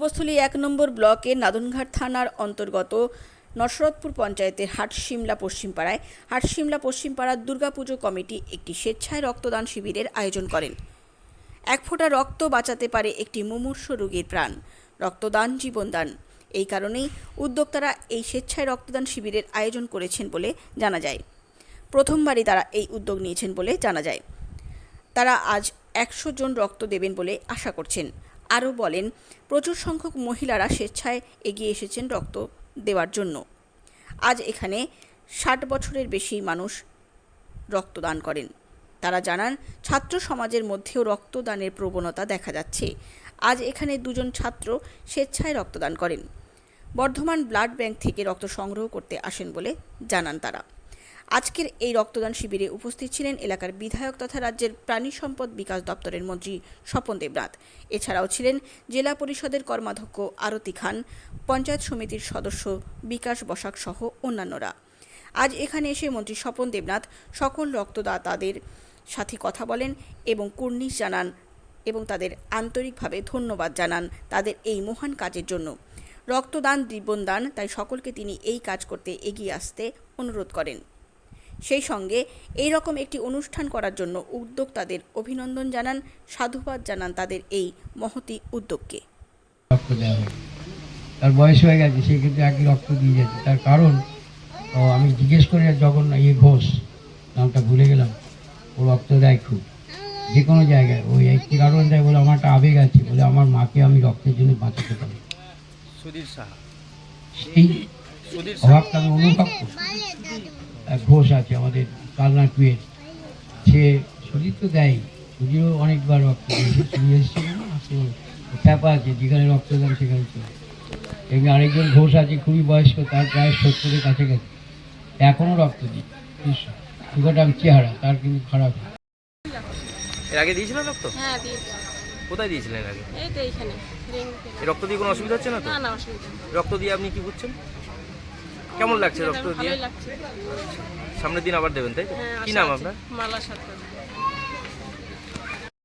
পূর্বস্থলী এক নম্বর ব্লকের নাদনঘাট থানার অন্তর্গত নসরতপুর পঞ্চায়েতের হাটশিমলা পশ্চিমপাড়ায় হাটশিমলা পশ্চিমপাড়ার দুর্গাপুজো কমিটি একটি স্বেচ্ছায় রক্তদান শিবিরের আয়োজন করেন। এক ফোঁটা রক্ত বাঁচাতে পারে একটি মুমূর্ষ রোগীর প্রাণ। রক্তদান জীবনদান এই কারণেই উদ্যোক্তারা এই স্বেচ্ছায় রক্তদান শিবিরের আয়োজন করেছেন বলে জানা যায়। প্রথমবারই তারা এই উদ্যোগ নিয়েছেন বলে জানা যায়। তারা আজ একশো জন রক্ত দেবেন বলে আশা করছেন। আরও বলেন, প্রচুর সংখ্যক মহিলারা স্বেচ্ছায় এগিয়ে এসেছেন রক্ত দেওয়ার জন্য। আজ এখানে ষাট বছরের বেশি মানুষ রক্তদান করেন। তারা জানান, ছাত্র সমাজের মধ্যেও রক্তদানের প্রবণতা দেখা যাচ্ছে। আজ এখানে দুজন ছাত্র স্বেচ্ছায় রক্তদান করেন। বর্ধমান ব্লাড ব্যাংক থেকে রক্ত সংগ্রহ করতে আসেন বলে জানান তারা। আজকের এই রক্তদান শিবিরে উপস্থিত ছিলেন এলাকার বিধায়ক তথা রাজ্যের প্রাণী সম্পদ বিকাশ দপ্তরের মন্ত্রী স্বপন দেবনাথ। এছাড়াও ছিলেন জেলা পরিষদের কর্মাধ্যক্ষ আরতি খান, পঞ্চায়েত সমিতির সদস্য বিকাশ বসাক সহ অন্যান্যরা। আজ এখানে এসে মন্ত্রী স্বপন দেবনাথ সকল রক্তদাতাদের সাথে কথা বলেন এবং কুর্নিশ জানান এবং তাদের আন্তরিকভাবে ধন্যবাদ জানান তাদের এই মহান কাজের জন্য। রক্তদান জীবনদান তাই সকলকে তিনি এই কাজ করতে এগিয়ে আসতে অনুরোধ করেন। সেই সঙ্গে এই রকম একটি অনুষ্ঠান করার জন্য উদ্যোক্তাদের অভিনন্দন জানান সাধুবাদ জানান তাদের এই মহতি উদ্যোগকে। তার বয়স হয়ে গেছে সে কিন্তু একই রক্ত দিয়ে যাচ্ছে। তার কারণ ও আমি জিজ্ঞেস করে যখন ইয়ে ঘোষ নামটা ভুলে গেলাম ও রক্ত দেয় খুব। যে কোনো জায়গায় ওই একটি কারণ দেয় বলে আমার একটা আবেগ আছে বলে আমার মাকে আমি রক্তের জন্য বাঁচাতে পারি। সুধীর সাহা। সেই অভাবটা আমি অনুভব করি এক ঘোষ আছে আমাদের কালনা টুয়ের সে সুজিত তো দেয় সুজিরও অনেকবার রক্ত দিয়েছে। সুজি এসেছিল চাপা আছে। যেখানে রক্তদান সেখানে চলে। এমনি আরেকজন ঘোষ আছে খুবই বয়স্ক তার প্রায় সত্তরের কাছাকাছি। এখনও রক্ত দিই। সুগারটা আমি চেহারা তার কিন্তু খারাপ এর আগে দিয়েছিলেন রক্ত? হ্যাঁ কোথায় দিয়েছিলেন এর আগে? এই তো এইখানে। রক্ত দিয়ে কোনো অসুবিধা হচ্ছে না তো? না না অসুবিধা রক্ত দিয়ে আপনি কি বুঝছেন কেমন লাগছে রক্ত দিয়ে? সামনের দিন আবার দেবেন তাই তো? হ্যাঁ কি নাম আপনার? মালা সরকার